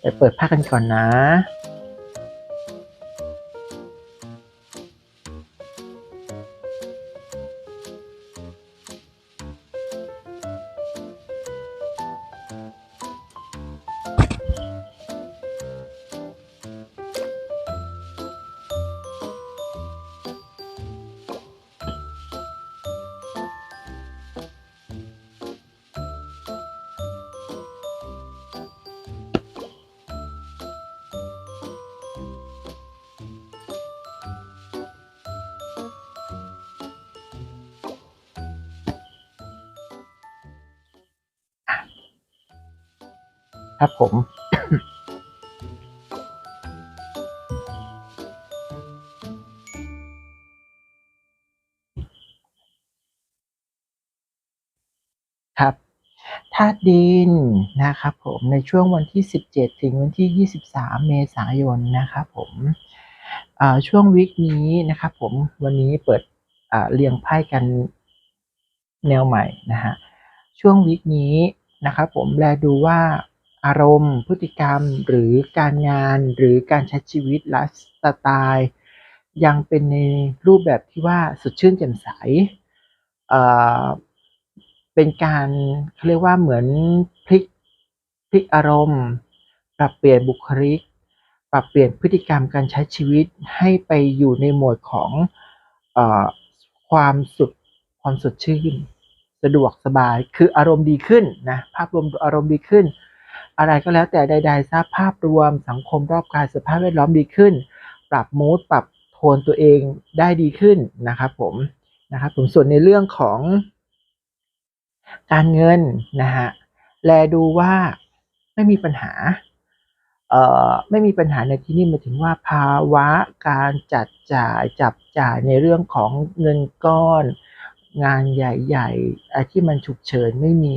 ไปเปิดผ้ากันก่อนนะ ครับผม ครับธาตุดินนะครับผมในช่วงวันที่ 17 ถึงวันที่ 23 เมษายนนะครับผมช่วงวิกนี้นะครับผมวันนี้เปิดเรียงไพ่กันแนวใหม่นะฮะช่วงวิกนี้นะครับผมแลดูว่า อารมณ์ พฤติกรรม หรือการงาน หรือการใช้ชีวิตไลฟ์สไตล์ยังเป็นในรูปแบบที่ว่าสดชื่นแจ่มใสเอ่อเป็นการเขาเรียกว่าเหมือนพลิกพลิกอารมณ์ ปรับเปลี่ยนบุคลิก ปรับเปลี่ยนพฤติกรรมการใช้ชีวิตให้ไปอยู่ในโหมดของเอ่อความสุดความสดชื่น สะดวกสบายคืออารมณ์ดีขึ้นนะภาพรวมอารมณ์ดีขึ้น อะไรก็แล้วแต่ใด ๆ ทราบภาพรวมสังคมรอบกายสภาพแวดล้อมดีขึ้น ปรับมูดปรับโทนตัวเองได้ดีขึ้นนะครับผมนะครับผมส่วนในเรื่องของการเงินนะฮะแลดูว่าไม่มีปัญหาเอ่อไม่มีปัญหาในที่นี้หมาถึงว่าภาวะการจัดจ่ายจับจ่ายในเรื่องของเงินก้อน งานใหญ่ๆอะไรที่มันฉุกเฉินไม่มี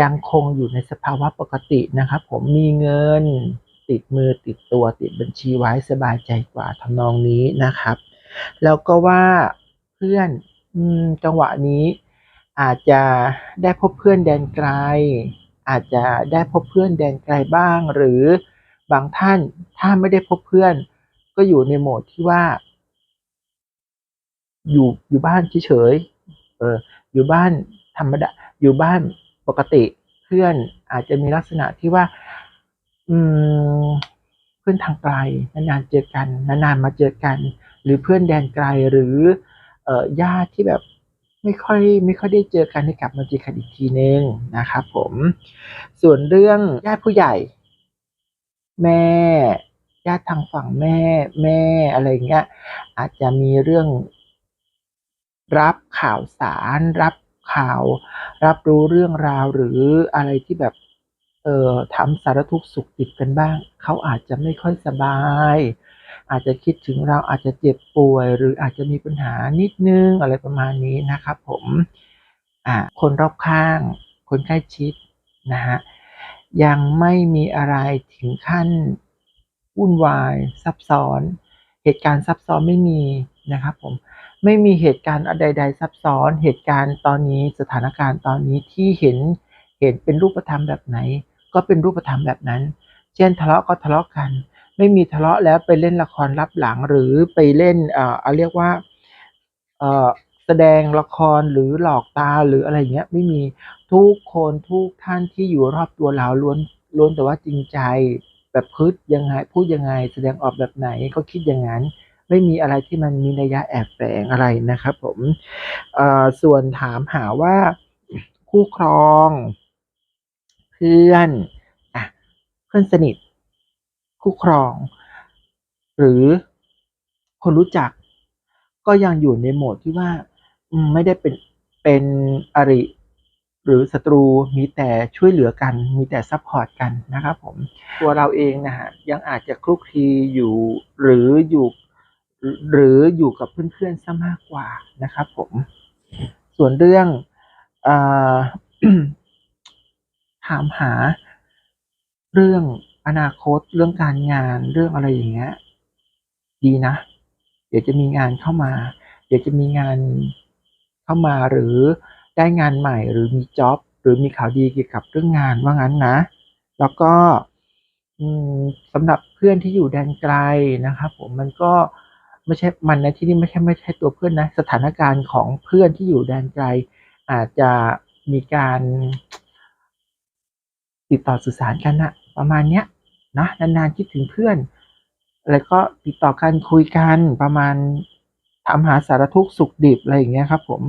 ยังคงอยู่ในสภาวะปกตินะครับผมมีเงินติดมือติดตัวติดบัญชีไว้สบายใจกว่าทำนองนี้นะครับ แล้วก็ว่าเพื่อนอจังหวะนี้ อาจจะได้พบเพื่อนแดนไกล อาจจะได้พบเพื่อนแดนไกลบ้าง หรือบางท่านถ้าไม่ได้พบเพื่อน ก็อยู่ในโหมดที่ว่า อยู่อยู่บ้านเฉย เออ อยู่บ้านธรรมดา อยู่บ้านปกติเพื่อนอาจจะมีลักษณะที่ว่า อืม เพื่อนทางไกลนานๆเจอกันนานๆมาเจอกัน หรือเพื่อนแดนไกลหรือ เอ่อญาติที่แบบไม่ค่อยไม่ค่อยได้เจอกันให้กลับมาเจอกันอีกทีนึงนะครับผม ส่วนเรื่องญาติผู้ใหญ่ แม่ญาติทางฝั่งแม่แม่อะไรเงี้ยอาจจะมีเรื่อง รับข่าวสาร รับข่าว รับรู้เรื่องราวหรืออะไรที่แบบเอ่อถามสารทุกข์สุขดิบกันบ้าง เขาอาจจะไม่ค่อยสบาย อาจจะคิดถึงเราอาจจะเจ็บป่วย หรืออาจจะมีปัญหานิดนึงอะไรประมาณนี้นะครับผมอ่าคนรอบข้าง คนใกล้ชิดนะฮะยังไม่มีอะไรถึงขั้นวุ่นวายซับซ้อน เหตุการณ์ซับซ้อนไม่มีนะครับผม ไม่มีเหตุการณ์ใด ๆ ซับซ้อน เหตุการณ์ตอนนี้สถานการณ์ตอนนี้ที่เห็นเห็นเป็นรูปธรรมแบบไหน ก็เป็นรูปธรรมแบบนั้น เช่นทะเลาะก็ทะเลาะกัน ไม่มีทะเลาะแล้วไปเล่นละครลับหลังหรือไปเล่นเอ่อเรียกว่าเอ่อแสดงละครหรือหลอกตาหรืออะไรเงี้ยไม่มีทุกคนทุกท่านที่อยู่รอบตัวเราล้วนล้วนแต่ว่าจริงใจแบบพึดยังไงพูดยังไง แสดงออกแบบไหนก็คิดอย่างนั้น ไม่มีอะไรที่มันมีนัยยะแอบแฝงอะไรนะครับผมส่วนถามหาว่าคู่ครอง เพื่อนอะเพื่อนสนิท คู่ครอง หรือคนรู้จัก ก็ยังอยู่ในโหมดที่ว่าไม่ได้เป็นเป็นอริหรือศัตรูมีแต่ช่วยเหลือกัน มีแต่ซัพพอร์ตกันนะครับผมตัวเราเองนะฮะยังอาจจะคลุกคลีอยู่หรืออยู่ หรืออยู่กับเพื่อนๆซะมากกว่านะครับผม ส่วนเรื่องอถามหาเรื่องอนาคตเรื่องการงานเรื่องอะไรอย่างเงี้ยดีนะ เดี๋ยวจะมีงานเข้ามา เดี๋ยวจะมีงานเข้ามาหรือได้งานใหม่หรือมีจ็อบหรือมีข่าวดีเกี่ยวกับเรื่องงานว่างั้นนะ แล้วก็สำหรับเพื่อนที่อยู่แดนไกลนะครับผมมันก็ ไม่ใช่มันในะที่นี่ไม่ใช่ไม่ใช่ตัวเพื่อนนะ สถานการณ์ของเพื่อนที่อยู่แดนไกล อาจจะมีการติดต่อสื่อสารกันนะประมาณเนี้ยนะนานๆคิดถึงเพื่อน แล้วก็ติดต่อกันคุยกันประมาณถามหาสารทุกข์สุขดิบอะไรอย่างเงี้ยครับผม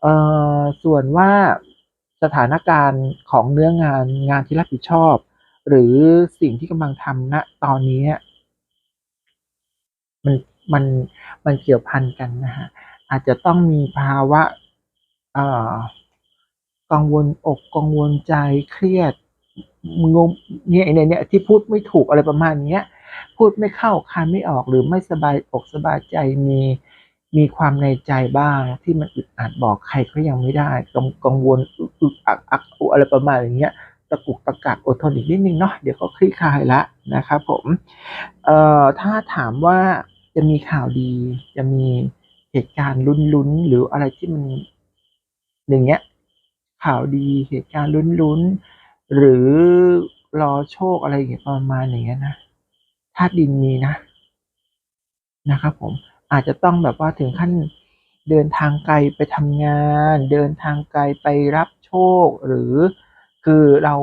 เอ่อส่วนว่าสถานการณ์ของเนื้องานงานที่รับผิดชอบ หรือสิ่งที่กำลังทำณตอนนี้ มัน มันมันเกี่ยวพันกันนะฮะอาจจะต้องมีภาวะเอ่อกังวลอกกังวลใจเครียดงงเนี่ยเนี่ยที่พูดไม่ถูกอะไรประมาณเนี้ยพูดไม่เข้าคายไม่ออกหรือไม่สบายอกสบายใจมีมีความในใจบ้างที่มันอึดอัดบอกใครก็ยังไม่ได้กังกังวลอึกอักอักอะไรประมาณอย่างเงี้ยตะกุกตะกักอดทนอีกนิดนึงเนาะเดี๋ยวก็คลี่คลายละนะครับผมเอ่อถ้าถามว่า จะมีข่าวดี จะมีเหตุการณ์ลุ้นๆ หรืออะไรที่มันอย่างเงี้ย ข่าวดีเหตุการณ์ลุ้นๆ หรือรอโชคอะไรอย่างเงี้ยประมาณอย่างเงี้ยนะธาตุดินมีนะนะครับผมอาจจะต้องแบบว่าถึงขั้นเดินทางไกลไปทำงาน เดินทางไกลไปรับโชค หรือคือเรา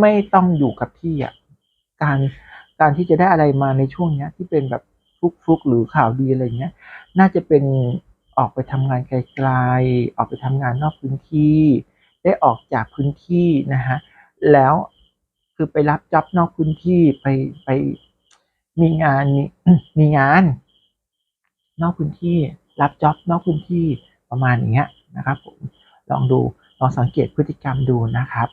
ไม่ต้องอยู่กับที่อะการ การที่จะได้อะไรมาในช่วงเนี้ย ที่เป็นแบบฟลุกๆหรือข่าวดีอะไรเงี้ย น่าจะเป็นออกไปทำงานไกลๆ ออกไปทำงานนอกพื้นที่ ได้ออกจากพื้นที่นะฮะ แล้วคือไปรับจ็อบนอกพื้นที่ไปไปมีงานมีมีงาน นอกพื้นที่ รับจ็อบนอกพื้นที่ประมาณอย่างเงี้ยนะครับผมลองดูลองสังเกตพฤติกรรมดูนะครับ